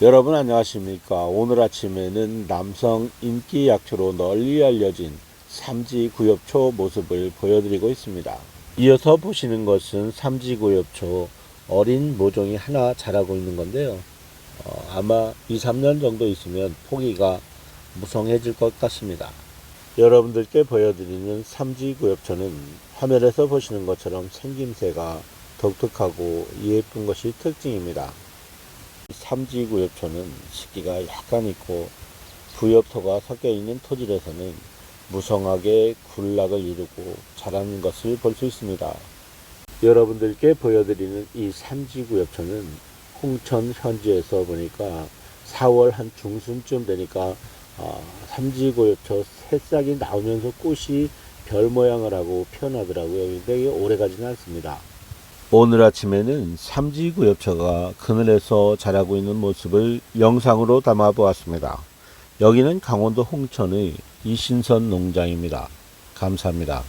여러분 안녕하십니까? 오늘 아침에는 남성 인기 약초로 널리 알려진 삼지구엽초 모습을 보여드리고 있습니다. 이어서 보시는 것은 삼지구엽초 어린 모종이 하나 자라고 있는 건데요. 어, 아마 2, 3년 정도 있으면 포기가 무성해질 것 같습니다. 여러분들께 보여드리는 삼지구엽초는 화면에서 보시는 것처럼 생김새가 독특하고 예쁜 것이 특징입니다 삼지구엽초는 습기가 약간 있고 구엽토가 섞여 있는 토질에서는 무성하게 군락을 이루고 자라는 것을 볼 수 있습니다. 여러분들께 보여드리는 이 삼지구엽초는 홍천 현지에서 보니까 4월 한 중순쯤 되니까 아, 삼지구엽초 새싹이 나오면서 꽃이 별 모양을 하고 피어나더라고요. 근데 이게 오래 가지는 않습니다. 오늘 아침에는 삼지구엽초가 그늘에서 자라고 있는 모습을 영상으로 담아 보았습니다. 여기는 강원도 홍천의 이신선 농장입니다. 감사합니다.